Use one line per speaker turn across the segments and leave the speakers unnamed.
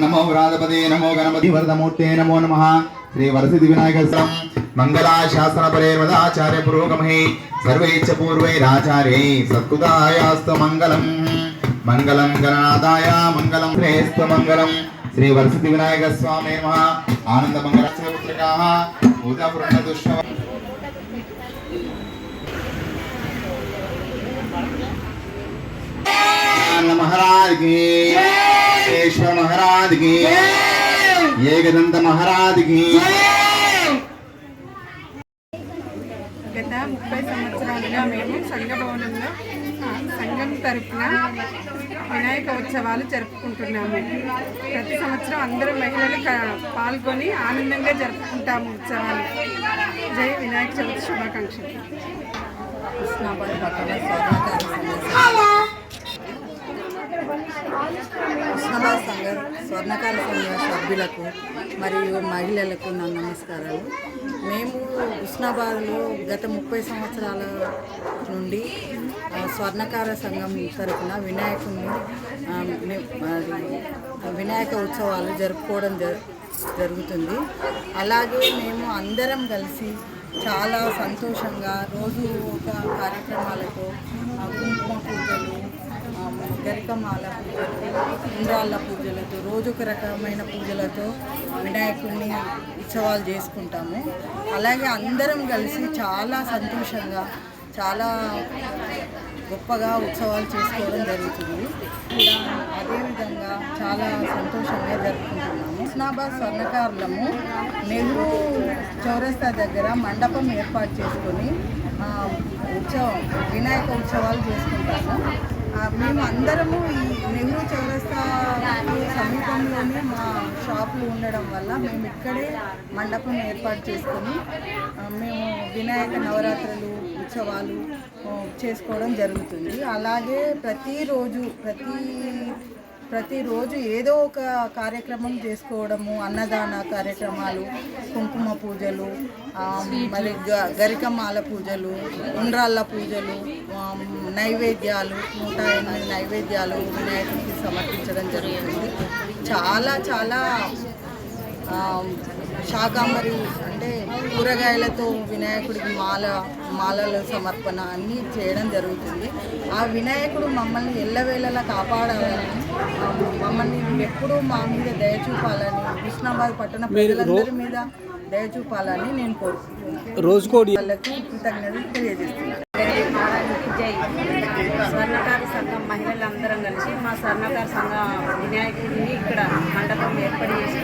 నమో రాధపదే నమో గణపతి వరదమూర్తే నమో నమ. శ్రీ వరసిద్ధి వినాయక మంగళాశాసన పరేర్మదాచార్య పురోగమహే. సర్వైచ్చ పూర్వైరాచార్యై సత్కృతాయాస్తు మంగళం. మంగళం గణనాథాయ మంగళం శ్రేయస్తు మంగళం. శ్రీ వరసిద్ధి వినాయక స్వామి నమ. ఆనంద మంగళ పుత్రికాః. ఉదవృణ దుష్ట నాన్న మహారాజ్కి కేశవ మహారాజ్కి ఏకదంత మహారాజ్కి
గత ముప్పై సంవత్సరాలుగా మేము సంఘ భవనంలో సంఘం తరఫున వినాయక ఉత్సవాలు జరుపుకుంటున్నాము. ప్రతి సంవత్సరం అందరూ మహిళలు పాల్గొని ఆనందంగా జరుపుకుంటాము ఉత్సవాలు. జై వినాయక చవితి శుభాకాంక్షలు.
కృష్ణాబాద్ పట్టణ స్వర్ణకార సంఘ స్వర్ణకార సంఘ సభ్యులకు మరియు మహిళలకు నా నమస్కారాలు. మేము కృష్ణాబాద్లో గత ముప్పై సంవత్సరాల నుండి స్వర్ణకార సంఘం తరఫున వినాయకుని వినాయక ఉత్సవాలు జరుపుకోవడం జరు జరుగుతుంది. అలాగే మేము అందరం కలిసి చాలా సంతోషంగా రోజు ఒక కార్యక్రమాలతో కుంకుమ పూజలు గరికమాల పూజలు ఉండ్రాళ్ళ పూజలతో రోజు ఒక రకమైన పూజలతో వినాయకుడిని ఉత్సవాలు చేసుకుంటాము. అలాగే అందరం కలిసి చాలా సంతోషంగా చాలా గొప్పగా ఉత్సవాలు చేసుకోవడం జరుగుతుంది. ఇలా అదేవిధంగా చాలా సంతోషంగా జరుపుకుంటున్నాము. హుస్నాబాద్ స్వర్ణకారులము నెహ్రూ చౌరస్తా దగ్గర మండపం ఏర్పాటు చేసుకొని ఉత్సవం వినాయక ఉత్సవాలు చేసుకుంటాము. మేము అందరము ఈ నెహ్రూ చౌరస్తా సమీపంలోనే మా షాపులు ఉండడం వల్ల మేము ఇక్కడే మండపం ఏర్పాటు చేసుకొని మేము వినాయక నవరాత్రులు ఉత్సవాలు చేసుకోవడం జరుగుతుంది. అలాగే ప్రతిరోజు ప్రతి ప్రతిరోజు ఏదో ఒక కార్యక్రమం చేసుకోవడము అన్నదాన కార్యక్రమాలు కుంకుమ పూజలు మళ్ళీ గ- గరికమాల పూజలు ఉండ్రాళ్ళ పూజలు నైవేద్యాలు నూట ఎనిమిది నైవేద్యాలు వినాయకుడికి సమర్పించడం జరుగుతుంది. చాలా చాలా శాకాంబరి అంటే కూరగాయలతో వినాయకుడికి మాల మాలల సమర్పణ అన్నీ చేయడం జరుగుతుంది. ఆ వినాయకుడు మమ్మల్ని ఎల్లవేళలా కాపాడాలని మమ్మల్ని ఎప్పుడూ మా మీద దయ చూపాలని కృష్ణాబాద్ పట్టణ ప్రజలందరి మీద దయ చూపాలని నేను కోరుకుంటున్నాను.
రోజుకోటి
వాళ్ళకి కృతజ్ఞతలు తెలియజేస్తున్నాను.
జై స్వర్ణకార సంఘం మహిళలందరం కలిసి మా స్వర్ణకార సంఘం వినాయకుడిని ఇక్కడ మండపం ఏర్పాటు చేసి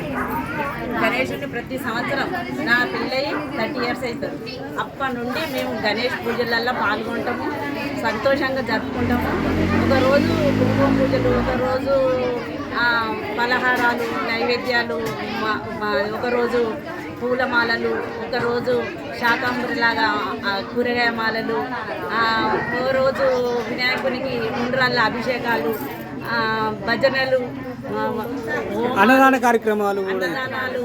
గణేషుని ప్రతి సంవత్సరం నా పిల్లయి థర్టీ ఇయర్స్ అవుతుంది అప్పటి నుండి మేము గణేష్ పూజలల్లో పాల్గొంటాము సంతోషంగా జరుపుకుంటాము. ఒకరోజు కుంకుమ పూజలు ఒకరోజు పలహారాలు నైవేద్యాలు మా- ఒకరోజు పూలమాలలు ఒకరోజు శాకాంబరిలాగా కూరగాయ మాలలు ఆ, ఓ రోజు వినాయకునికి ఉండ్రాళ్ళ అభిషేకాలు భజనలు
అన్నదాన కార్యక్రమాలు
అన్నదానాలు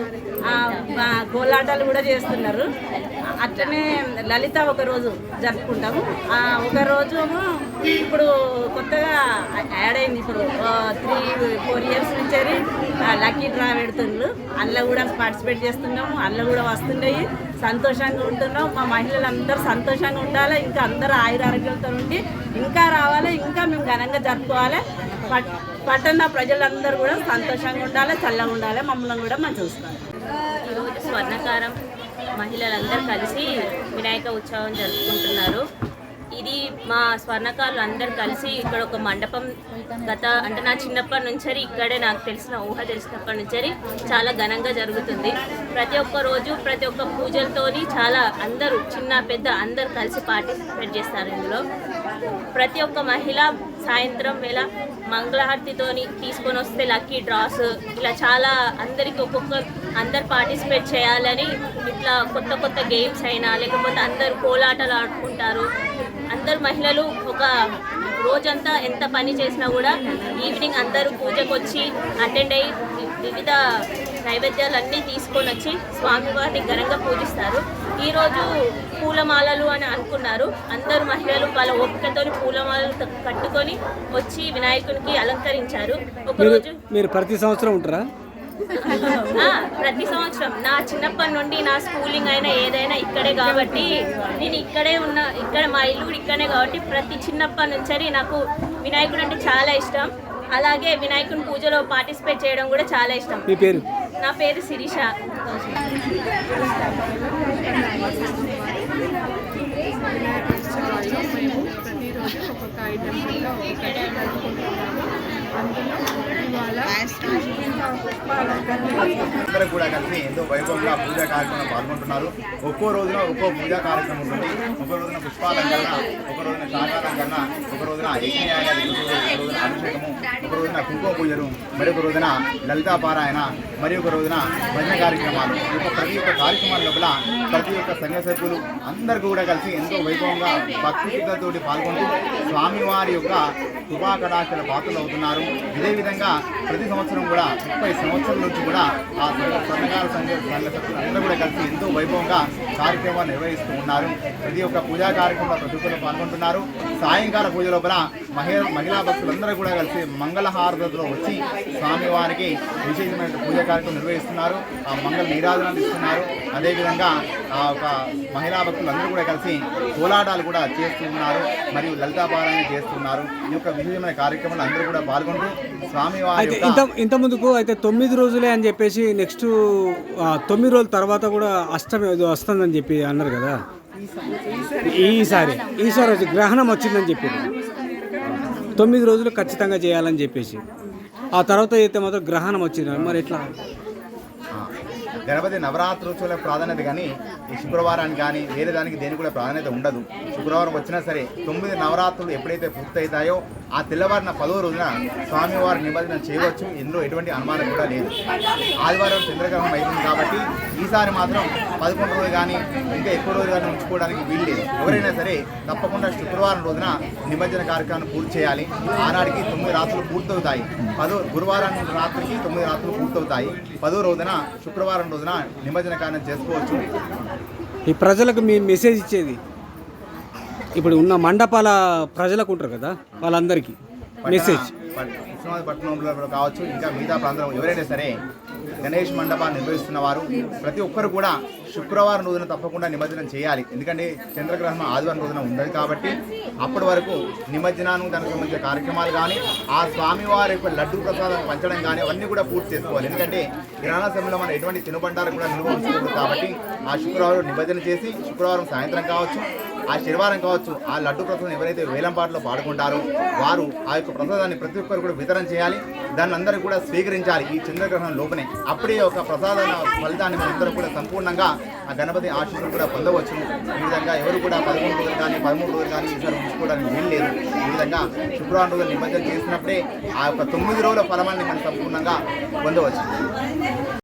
కోలాటాలు కూడా చేస్తున్నారు. అట్లనే లలిత ఒక రోజు జరుపుకుంటాము. ఆ, ఒక రోజు ఇప్పుడు కొత్తగా యాడ్ అయింది ఇప్పుడు త్రీ ఫోర్ ఇయర్స్ నుంచి లక్కీ డ్రా పెడుతుండ్రు. అందులో కూడా పార్టిసిపేట్ చేస్తున్నాము. అందులో కూడా వస్తున్నాయి సంతోషంగా ఉంటున్నాం. మా మహిళలందరూ సంతోషంగా ఉండాలి. ఇంకా అందరూ ఆయుర ఆరోగ్యాలతో ఉండి ఇంకా రావాలి ఇంకా మేము ఘనంగా జరుపుకోవాలి. పట్ పట్టణ ప్రజలందరూ కూడా సంతోషంగా ఉండాలి చల్లగా ఉండాలి. మమ్మల్ని కూడా మనం చూసుకోవాలి.
ఈరోజు స్వర్ణకారం మహిళలందరూ కలిసి వినాయక ఉత్సవం జరుపుకుంటున్నారు. మా స్వర్ణకారులు అందరు కలిసి ఇక్కడ ఒక మండపం గత అంటే నా చిన్నప్పటి నుంచి ఇక్కడే నాకు తెలిసిన ఊహ తెలిసినప్పటి నుంచి చాలా ఘనంగా జరుగుతుంది. ప్రతి ఒక్క రోజు ప్రతి ఒక్క పూజలతోని చాలా అందరూ చిన్న పెద్ద అందరూ కలిసి పార్టిసిపేట్ చేస్తారు ఇందులో. ప్రతి ఒక్క మహిళ సాయంత్రం వేళ మంగళహారతితోని తీసుకొని వస్తే లక్కీ డ్రాస్ ఇలా చాలా అందరికి ఒక్కొక్క అందరు పార్టిసిపేట్ చేయాలని ఇట్లా కొత్త కొత్త గేమ్స్ అయినా లేకపోతే అందరు కోలాటలు ఆడుకుంటారు. అందరు మహిళలు ఒక రోజంతా ఎంత పని చేసినా కూడా ఈవినింగ్ అందరూ పూజకు వచ్చి అటెండ్ అయ్యి వివిధ నైవేద్యాలన్నీ తీసుకొని వచ్చి స్వామివారిని ఘనంగా పూజిస్తారు. ఈరోజు పూలమాలలు అని అనుకున్నారు. అందరు మహిళలు వాళ్ళ ఓపికతో పూలమాలలు కట్టుకొని వచ్చి వినాయకునికి అలంకరించారు. ఒకరోజు
మీరు ప్రతి సంవత్సరం ఉంటారా?
ప్రతి సంవత్సరం. నా చిన్నప్పటి నుండి నా స్కూలింగ్ అయినా ఏదైనా ఇక్కడే కాబట్టి నేను ఇక్కడే ఉన్న ఇక్కడ మా ఇల్లు కూడా ఇక్కడే కాబట్టి ప్రతి చిన్నప్పటి నుంచి నాకు వినాయకుడు అంటే చాలా ఇష్టం. అలాగే వినాయకుని పూజలో పార్టిసిపేట్ చేయడం కూడా చాలా ఇష్టం.
మీ పేరు?
నా పేరు శిరీష.
ప్రతిరోజు ఒక్కొక్క ఐటెం అందులో
అందరూ కూడా కలిసి ఎంతో వైభవంగా పూజా కార్యక్రమంలో పాల్గొంటున్నారు. ఒక్కో రోజున ఒక్కో పూజా కార్యక్రమం ఉంటుంది. ఒక రోజున పుష్పాలంకరణ ఒక రోజున శాకాలంకరణ ఒక రోజున యజ్ఞయాగాలు ఒక రోజున రోజున కుంకుమ పూజలు మరొక రోజున లలితా పారాయణ మరి ఒక రోజున భజన కార్యక్రమాలు. యొక్క ప్రతి ఒక్క కార్యక్రమాల లోపల ప్రతి ఒక్క సంఘ సభ్యులు అందరూ కూడా కలిసి ఎంతో వైభవంగా భక్తి శ్రద్ధతోటి పాల్గొంటూ స్వామివారి యొక్క కృపాకటాక్షల పాత్రలు అవుతున్నారు. ఇదే విధంగా ప్రతి సంవత్సరం కూడా ముప్పై సంవత్సరాల నుంచి కూడా ఆ సంఘ సంఘ సంఘ సభ్యులు అందరూ కూడా కలిసి ఎంతో వైభవంగా కార్యక్రమాలు నిర్వహిస్తూ ఉన్నారు. ప్రతి ఒక్క పూజా కార్యక్రమంలో ప్రతి ఒక్కరు పాల్గొంటున్నారు. సాయంకాల పూజ లోపల మహిళ మహిళా భక్తులందరూ కూడా కలిసి మంగళహారతిలో వచ్చి స్వామివారికి విశేషమైన పూజా కార్యక్రమం నిర్వహిస్తున్నారు. ఆ మంగళ నీరాజనాలు ఇస్తున్నారు అదేవిధంగా ఆ ఒక మహిళా భక్తులందరూ కూడా కలిసి కోలాటాలు కూడా చేస్తూ ఉన్నారు మరియు లలితా పారాయణ చేస్తున్నారు. ఈ యొక్క విశేషమైన కార్యక్రమంలో అందరూ కూడా పాల్గొంటూ స్వామివారి
ఇంత ఇంత ముందుకు అయితే తొమ్మిది రోజులే అని చెప్పేసి నెక్స్ట్ తొమ్మిది రోజుల తర్వాత కూడా అష్టమి వస్తుందని చెప్పి అన్నారు కదా? ఈసారి ఈసారి వచ్చి గ్రహణం వచ్చిందని చెప్పారు. తొమ్మిది రోజులు ఖచ్చితంగా చేయాలని చెప్పేసి. ఆ తర్వాత అయితే మాత్రం గ్రహణం వచ్చింది. మరి ఎట్లా?
గణపతి నవరాత్రోత్సవాల ప్రాధాన్యత కానీ ఈ శుక్రవారానికి కానీ వేరే దానికి దేనికి కూడా ప్రాధాన్యత ఉండదు. శుక్రవారం వచ్చినా సరే తొమ్మిది నవరాత్రులు ఎప్పుడైతే పూర్తవుతాయో ఆ తెల్లవారిన పదో రోజున స్వామివారి నిబంధన చేయవచ్చు. ఇందులో ఎటువంటి అనుమానం కూడా లేదు. ఆదివారం చంద్రగ్రహం అయిపోయింది కాబట్టి ఈసారి మాత్రం పదకొండు రోజులు కానీ ఇంకా ఎక్కువ రోజులు కానీ ఉంచుకోవడానికి వీలు లేదు. ఎవరైనా సరే తప్పకుండా శుక్రవారం రోజున నిమజ్జన కార్యక్రమాన్ని పూర్తి చేయాలి. ఆనాడికి తొమ్మిది రాత్రులు పూర్తవుతాయి. పదో గురువారం రాత్రికి తొమ్మిది రాత్రులు పూర్తవుతాయి. పదో రోజున శుక్రవారం రోజున నిమజ్జన కార్యం చేసుకోవచ్చు.
ఈ ప్రజలకు మీ మెసేజ్ ఇచ్చేది? ఇప్పుడు ఉన్న మండపాల ప్రజలకు ఉంటారు కదా వాళ్ళందరికీ మెసేజ్.
పట్టణంలో కావచ్చు ఇంకా మిగతా ప్రాంతంలో ఎవరైనా సరే గణేష్ మండపాన్ని నిర్వహిస్తున్న వారు ప్రతి ఒక్కరు కూడా శుక్రవారం రోజున తప్పకుండా నిమజ్జనం చేయాలి. ఎందుకంటే చంద్రగ్రహణం ఆదివారం రోజున ఉండదు కాబట్టి అప్పటి వరకు నిమజ్జనాన్ని దానికి సంబంధించిన కార్యక్రమాలు కానీ ఆ స్వామివారి యొక్క లడ్డు ప్రసాదం పంచడం కానీ అవన్నీ కూడా పూర్తి చేసుకోవాలి. ఎందుకంటే కిరాణా సమయంలో మనం ఎటువంటి తినుబండారు కూడా నిల్వ ఉంచకూడదు కాబట్టి ఆ శుక్రవారం నిమజ్జనం చేసి శుక్రవారం సాయంత్రం కావచ్చు ఆ శనివారం కావచ్చు ఆ లడ్డు ప్రసాదం ఎవరైతే వేలంపాటలో పాడుకుంటారో వారు ఆ యొక్క ప్రసాదాన్ని ప్రతి ఒక్కరు కూడా వితరణ చేయాలి. దాన్ని అందరూ కూడా స్వీకరించాలి ఈ చంద్రగ్రహణం లోపనే అప్పుడే ఒక ప్రసాద ఫలితాన్ని మనందరూ కూడా సంపూర్ణంగా ఆ గణపతి ఆశీస్సులు కూడా పొందవచ్చు. ఈ విధంగా ఎవరు కూడా పదకొండు రోజులు కానీ పదమూడు రోజులు కానీ ఈసారి ఉంచుకోవడానికి వీలు లేదు. ఈ విధంగా శుక్రవారం రోజులు నిమజ్జనం చేసినప్పుడే ఆ యొక్క తొమ్మిది రోజుల ఫలమాన్ని మనం సంపూర్ణంగా పొందవచ్చు.